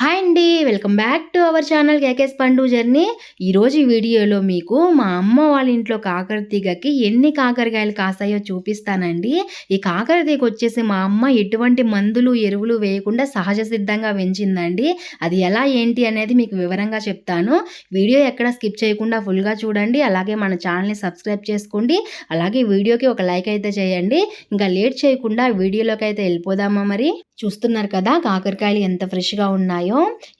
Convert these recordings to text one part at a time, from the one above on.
Hi అండి welcome back to our channel కేకేస్ పండు journey. ఈరోజు ఈ వీడియోలో మీకు మా అమ్మ వాళ్ళ ఇంట్లో కాకర తీగకి ఎన్ని కాకరకాయలు కాస్తాయో చూపిస్తానండి. ఈ కాకర తీగ వచ్చేసి మా అమ్మ ఎటువంటి మందులు ఎరువులు వేయకుండా సహజ సిద్ధంగా పెంచిందండి. అది ఎలా ఏంటి అనేది మీకు వివరంగా చెప్తాను. వీడియో ఎక్కడ స్కిప్ చేయకుండా ఫుల్గా చూడండి. అలాగే మన ఛానల్ని సబ్స్క్రైబ్ చేసుకోండి. అలాగే వీడియోకి ఒక లైక్ అయితే చేయండి. ఇంకా లేట్ చేయకుండా వీడియోలోకి అయితే వెళ్ళిపోదామా మరి? చూస్తున్నారు కదా కాకరకాయలు ఎంత ఫ్రెష్గా ఉన్నాయి.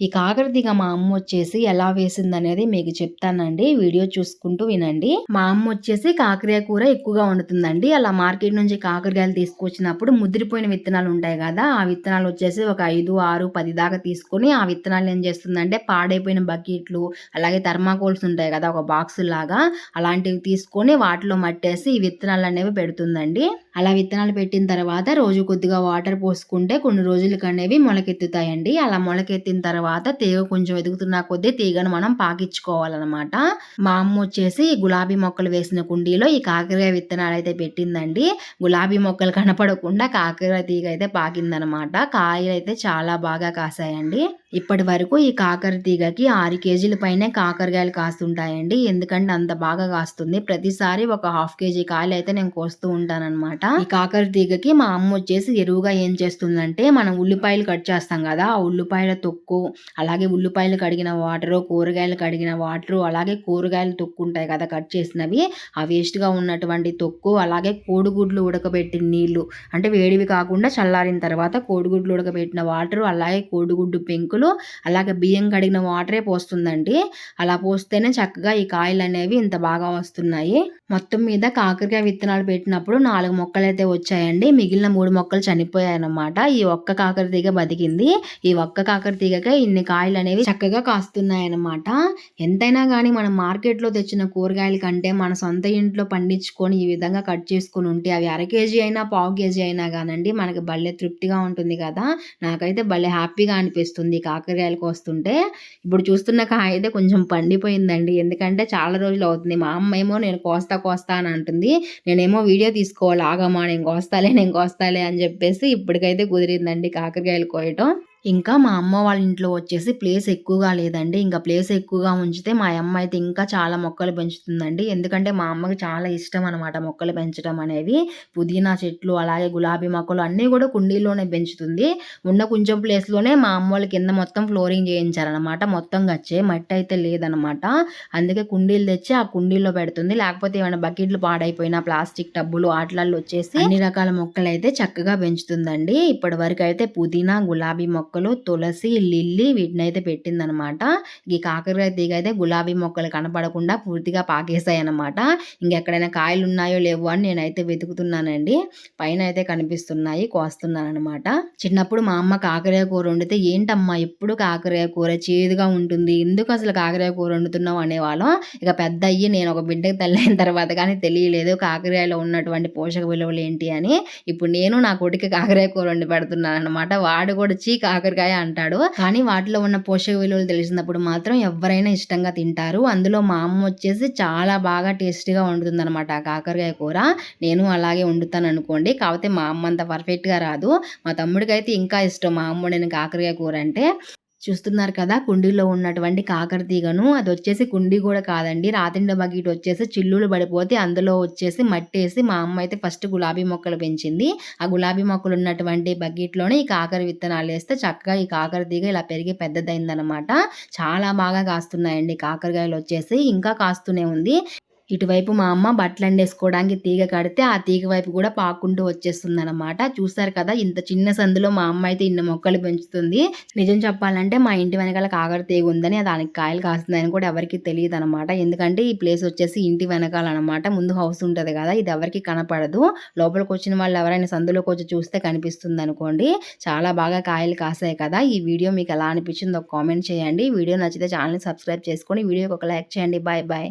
ఈ కాకర తీగ మా అమ్మ వచ్చేసి ఎలా వేసింది అనేది మీకు చెప్తానండి. వీడియో చూసుకుంటూ వినండి. మా అమ్మ వచ్చేసి కాకరకాయ కూర ఎక్కువగా వండుతుందండి. అలా మార్కెట్ నుంచి కాకరకాయలు తీసుకొచ్చినప్పుడు ముదిరిపోయిన విత్తనాలు ఉంటాయి కదా ఆ విత్తనాలు వచ్చేసి ఒక ఐదు ఆరు పది దాకా తీసుకొని ఆ విత్తనాలు ఏం చేస్తుందంటే పాడైపోయిన బకెట్లు అలాగే థర్మాకోల్స్ ఉంటాయి కదా ఒక బాక్స్ లాగా అలాంటివి తీసుకొని వాటిలో మట్టేసి ఈ విత్తనాలు అనేవి పెడుతుందండి. అలా విత్తనాలు పెట్టిన తర్వాత రోజు కొద్దిగా వాటర్ పోసుకుంటే కొన్ని రోజులకి అనేవి మొలకెత్తుతాయండి. అలా మొలకెత్తిన తర్వాత తీగ కొంచెం ఎదుగుతున్న కొద్దీ తీగను మనం పాకించుకోవాలన్నమాట మా అమ్మ వచ్చేసి గులాబీ మొక్కలు వేసిన కుండీలో ఈ కాకరకాయ విత్తనాలు అయితే పెట్టిందండి. గులాబీ మొక్కలు కనపడకుండా కాకరకాయ తీగ అయితే పాకిందనమాట కాయలు అయితే చాలా బాగా కాసాయండి. ఇప్పటి వరకు ఈ కాకర తీగకి ఆరు కేజీల పైనే కాకరకాయలు కాస్తుంటాయండి. ఎందుకంటే అంత బాగా కాస్తుంది. ప్రతిసారి ఒక హాఫ్ కేజీ కాయలు అయితే నేను కోస్తూ ఉంటానన్నమాట. ఈ కాకర తీగకి మా అమ్మ వచ్చేసి ఎరువుగా ఏం చేస్తుందంటే మనం ఉల్లిపాయలు కట్ చేస్తాం కదా ఆ ఉల్లిపాయల తొక్కు అలాగే ఉల్లిపాయలు కడిగిన వాటరు కూరగాయలు కడిగిన వాటరు అలాగే కూరగాయలు తొక్కు ఉంటాయి కదా కట్ చేసినవి. ఆ వేస్ట్గా ఉన్నటువంటి తొక్కు అలాగే కోడిగుడ్లు ఉడకబెట్టిన నీళ్ళు అంటే వేడివి కాకుండా చల్లారిన తర్వాత కోడిగుడ్లు ఉడకబెట్టిన వాటరు అలాగే కోడిగుడ్డు పెంకులు కాయలు అలాగే బియ్యం కడిగిన వాటరే పోస్తుందండి. అలా పోస్తేనే చక్కగా ఈ కాయలు అనేవి ఇంత బాగా వస్తున్నాయి. మొత్తం మీద కాకరకాయ విత్తనాలు పెట్టినప్పుడు నాలుగు మొక్కలు అయితే వచ్చాయండి. మిగిలిన మూడు మొక్కలు చనిపోయాయి అన్నమాట ఈ ఒక్క కాకర తీగ బతికింది. ఈ ఒక్క కాకర తీగకే ఇన్ని కాయలు అనేవి చక్కగా కాస్తున్నాయి అన్నమాట ఎంతైనా కానీ మనం మార్కెట్లో తెచ్చిన కూరగాయల కంటే మన సొంత ఇంట్లో పండించుకొని ఈ విధంగా కట్ చేసుకొని ఉంటే అవి అర కేజీ అయినా పావు కేజీ అయినా కానండి మనకి భలే తృప్తిగా ఉంటుంది కదా. నాకైతే భలే హ్యాపీగా అనిపిస్తుంది కాకరకాయలు కోస్తుంటే ఇప్పుడు చూస్తున్న కాయ అయితే కొంచెం పండిపోయిందండి. ఎందుకంటే చాలా రోజులు అవుతుంది. మా అమ్మ ఏమో నేను కోస్తా కోస్తా అని అంటుంది. నేనేమో వీడియో తీసుకోవాలి. ఆగమ్మా నేను కోస్తాలే నేను కోస్తాలే అని చెప్పేసి ఇప్పటికైతే కుదిరిందండి కాకరకాయలు కోయటం. ఇంకా మా అమ్మ వాళ్ళ ఇంట్లో వచ్చేసి ప్లేస్ ఎక్కువగా లేదండి. ఇంకా ప్లేస్ ఎక్కువగా ఉంచితే మా అమ్మ అయితే ఇంకా చాలా మొక్కలు పెంచుతుందండి. ఎందుకంటే మా అమ్మకి చాలా ఇష్టం అనమాట మొక్కలు పెంచడం అనేవి పుదీనా చెట్లు అలాగే గులాబీ మొక్కలు అన్నీ కూడా కుండీలోనే పెంచుతుంది. ఉన్న కొంచెం ప్లేస్లోనే మా అమ్మ వాళ్ళ కింద మొత్తం ఫ్లోరింగ్ చేయించారనమాట మొత్తం గచ్చే మట్టి అయితే లేదనమాట అందుకే కుండీలు తెచ్చి ఆ కుండీల్లో పెడుతుంది. లేకపోతే ఏమైనా బకెట్లు పాడైపోయినా ప్లాస్టిక్ టబ్బులు ఆటలలో వచ్చేసి అన్ని రకాల మొక్కలు అయితే చక్కగా పెంచుతుందండి. ఇప్పటి వరకు అయితే పుదీనా గులాబీ మొక్క మొక్కలు తులసి లిల్లీ వీటిని అయితే పెట్టిందనమాట. ఈ కాకరకాయ తీగ అయితే గులాబీ మొక్కలు కనపడకుండా పూర్తిగా పాకేసాయి అనమాట ఇంకెక్కడైనా కాయలు ఉన్నాయో లేవో అని నేనైతే వెతుకుతున్నానండి. పైన అయితే కనిపిస్తున్నాయి కోస్తున్నానమాట చిన్నప్పుడు మా అమ్మ కాకరకాయ కూర వండితే ఏంటమ్మా ఎప్పుడు కాకరకాయ కూర? చేదుగా ఉంటుంది. ఎందుకు అసలు కాకరకాయ కూర వండుతున్నావు? అనేవాళ్ళం. ఇక పెద్ద అయ్యి నేను ఒక బిడ్డకి తల్లిన తర్వాత కానీ తెలియలేదు కాకరకాయలో ఉన్నటువంటి పోషక విలువలు ఏంటి? అని. ఇప్పుడు నేను నా కొడుకు కాకరకాయ కూర వండి పెడుతున్నాను అనమాట వాడు కూడా చీ కాకర కాకరకాయ అంటాడు. కానీ వాటిలో ఉన్న పోషక విలువలు తెలిసినప్పుడు మాత్రం ఎవరైనా ఇష్టంగా తింటారు. అందులో మా అమ్మ వచ్చేసి చాలా బాగా టేస్టీగా వండుతుంది అనమాట కాకరకాయ కూర. నేను అలాగే వండుతాను అనుకోండి. కాకపోతే మా అమ్మ అంత పర్ఫెక్ట్గా రాదు. మా తమ్ముడికి అయితే ఇంకా ఇష్టం. మా అమ్మ నేను కాకరకాయ కూర అంటే చూస్తున్నారు కదా కుండీలో ఉన్నటువంటి కాకర తీగను. అది వచ్చేసి కుండీ కూడా కాదండి. రాతిండ బకెట్ వచ్చేసి చిల్లులు పడిపోతే అందులో వచ్చేసి మట్టేసి మా అమ్మ అయితే ఫస్ట్ గులాబీ మొక్కలు పెంచింది. ఆ గులాబీ మొక్కలు ఉన్నటువంటి బకెట్లోనే ఈ కాకర విత్తనాలు వేస్తే చక్కగా ఈ కాకర తీగ ఇలా పెరిగి పెద్దదైందనమాట చాలా బాగా కాస్తున్నాయండి. కాకరకాయలు వచ్చేసి ఇంకా కాస్తూనే ఉంది. ఇటువైపు మా అమ్మ బట్టలు అండేసుకోవడానికి తీగ కడితే ఆ తీగ వైపు కూడా పాకుంటూ వచ్చేస్తుంది అనమాట చూసారు కదా ఇంత చిన్న సందులో మా అమ్మ అయితే ఇన్ని మొక్కలు పెంచుతుంది. నిజం చెప్పాలంటే మా ఇంటి వెనకాల కాగర తీగ ఉందని దానికి కాయలు కాస్తుందని కూడా ఎవరికి తెలియదు అనమాట ఎందుకంటే ఈ ప్లేస్ వచ్చేసి ఇంటి వెనకాల అనమాట ముందు హౌస్ ఉంటుంది కదా ఇది ఎవరికి కనపడదు. లోపలికి వచ్చిన వాళ్ళు ఎవరైనా సందులోకి వచ్చి చూస్తే కనిపిస్తుంది అనుకోండి చాలా బాగా కాయలు కాసాయి కదా. ఈ వీడియో మీకు ఎలా అనిపించిందో ఒక కామెంట్ చేయండి. వీడియో నచ్చితే ఛానల్ని సబ్స్క్రైబ్ చేసుకొని వీడియోకి ఒక లైక్ చేయండి. Bye bye.